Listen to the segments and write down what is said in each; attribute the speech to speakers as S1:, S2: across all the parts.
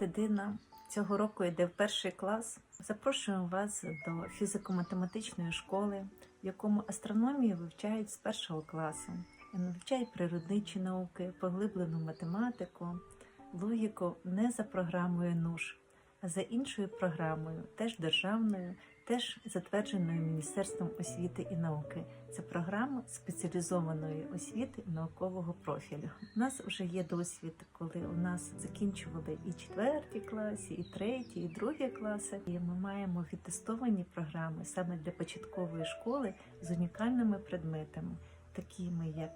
S1: Дитина цього року йде в перший клас. Запрошуємо вас до фізико-математичної школи, в якому астрономію вивчають з першого класу. Вивчають природничі науки, поглиблену математику, логіку не за програмою НУШ, за іншою програмою, теж державною, теж затвердженою Міністерством освіти і науки. Це програма спеціалізованої освіти наукового профілю. У нас вже є досвід, коли у нас закінчували і четверті класи, і треті, і другі класи. І ми маємо відтестовані програми саме для початкової школи з унікальними предметами, такими як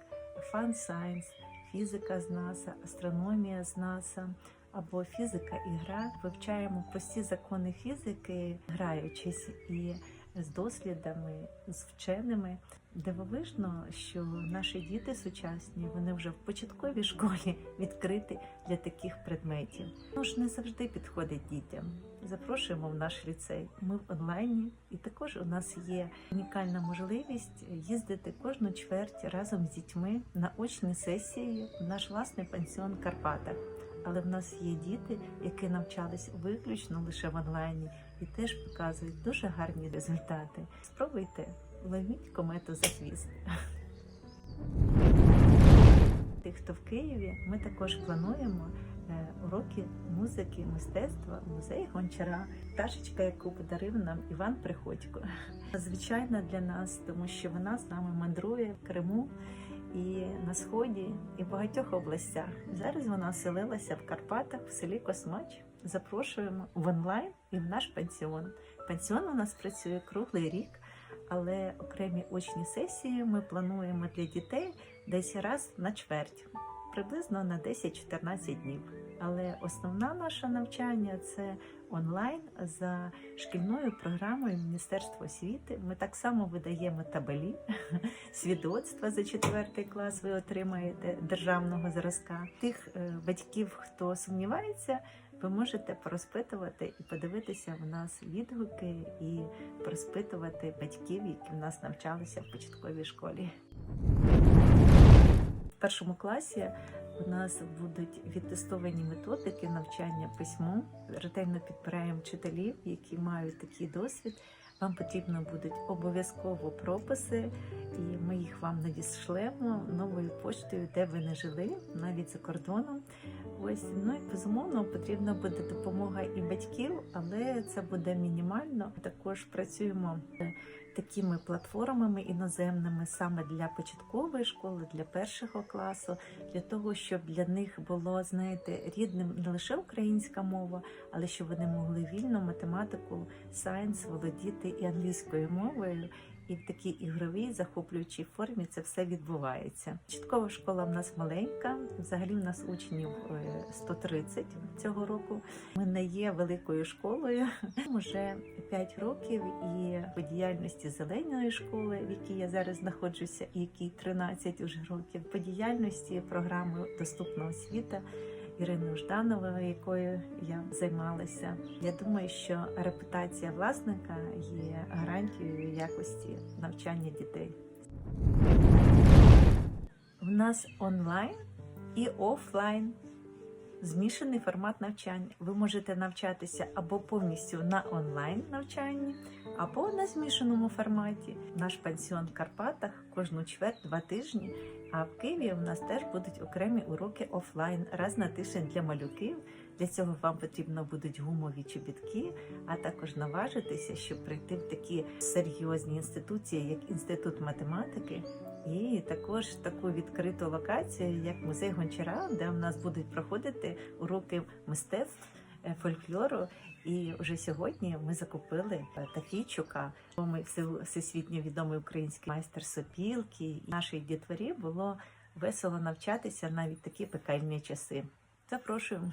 S1: Science, фізика з НАСА, астрономія з НАСА. Або фізика і гра вивчаємо прості закони фізики, граючись і з дослідами, з вченими. Дивовижно, що наші діти сучасні вони вже в початковій школі відкриті для таких предметів. Ну ж не завжди підходить дітям. Запрошуємо в наш ліцей. Ми в онлайні, і також у нас є унікальна можливість їздити кожну чверть разом з дітьми на очні сесії в наш власний пансіон в Карпатах. Але в нас є діти, які навчались виключно лише в онлайні і теж показують дуже гарні результати. Спробуйте, ловіть комету за хвіст. Тих, хто в Києві, ми також плануємо е, уроки музики, мистецтва, музей гончара, пташечка, яку подарив нам Іван Приходько. Звичайно для нас, тому що вона з нами мандрує в Криму і на сході, і в багатьох областях. Зараз вона оселилася в Карпатах, в селі Космач. Запрошуємо в онлайн і в наш пансіон. Пансіон у нас працює круглий рік, але окремі очні сесії ми плануємо для дітей десь раз на чверть, приблизно на 10-14 днів. Але основне наше навчання це онлайн за шкільною програмою Міністерства освіти. Ми так само видаємо табелі, свідоцтва за четвертий клас. Ви отримаєте державного зразка. Тих е, батьків, хто сумнівається. Ви можете порозпитувати і подивитися в нас відгуки і порозпитувати батьків, які в нас навчалися в початковій школі. Першому класі у нас будуть відтестовані методики навчання письму. Ретельно підбираємо вчителів, які мають такий досвід. Вам потрібно будуть обов'язково прописи, і ми їх вам надішлемо новою поштою, де ви не жили, навіть за кордоном. Ось ну і безумовно потрібна буде допомога і батьків, але це буде мінімально. Також працюємо такими платформами іноземними саме для початкової школи, для першого класу, для того, щоб для них було знаєте рідним не лише українська мова, але щоб вони могли вільно математику, сайенс володіти і англійською мовою. І в такій ігровій захоплюючій формі це все відбувається. Початкова школа в нас маленька. Взагалі в нас учнів е, 130 цього року. Ми не є великою школою. Уже 5 років і по діяльності зеленої школи, в якій я зараз знаходжуся, і якій 13 уже років. По діяльності програми Доступна освіта. Іриною Ждановою, якою я займалася. Я думаю, що репутація власника є гарантією якості навчання дітей. У нас онлайн і офлайн. Змішаний формат навчання. Ви можете навчатися або повністю на онлайн навчанні, або на змішаному форматі. Наш пансіон в Карпатах кожну чверть два тижні. А в Києві у нас теж будуть окремі уроки офлайн раз на тиждень для малюків. Для цього вам потрібно будуть гумові чобітки, а також наважитися, щоб прийти в такі серйозні інституції, як інститут математики, і також таку відкриту локацію, як музей гончара, де в нас будуть проходити уроки мистецтв. Е, Фольклору, і вже сьогодні ми закупили е, Тафійчука, Ми всесвітньо відомий український майстер сопілки. І нашій дітворі було весело навчатися навіть такі пекельні часи. Запрошуємо.